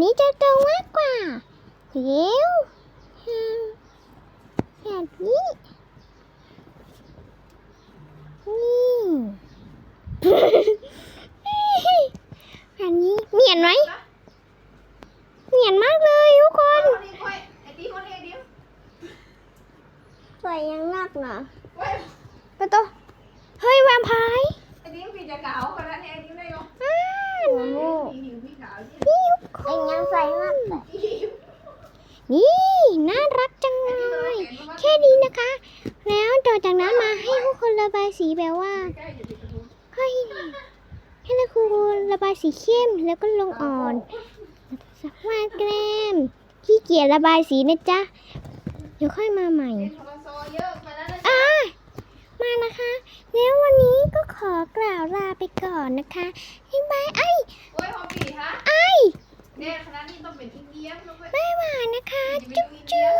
นี้จะตรงมากกว่าเร็วอืมแบบนี้นี่แบบนี้เนียนไหมเนียนมากเลยทุกคนคนนี้ค่อยไอ้ตีคนนี้ไอ้ดิวสวยยังนักหนาเว้ยประตูเฮ้ยแวมไพร์ไอ้ดิวพี่จะเก่าคนนั้นไอ้ดิวได้ยังอ้าวโอ้โหพี่ดิวพี่ เก่าเนี่ยนี่ทุกคนยังใส่มากพี่ดิวนี่น่ารักจังเลยแค่นี้นะคะ แล้วต่อจากนั้นมาให้ผู้คนระบายสีแบบว่าใกล้จะติดประตูให้ให้นักครูระบายสีเข้มแล้วก็ลงอ่อนสักวาดแกล้มขี้เกียจระบายสีนะจ๊ะเดี๋ยวค่อยมาใหม่อะไปแล้วนะอ่ามานะคะ แล้ววันนี้ก็ขอกล่าวลาไปก่อนนะคะบ๊ายบายไอ้ ไม่หวานนะคะ จุ๊บจุ๊บ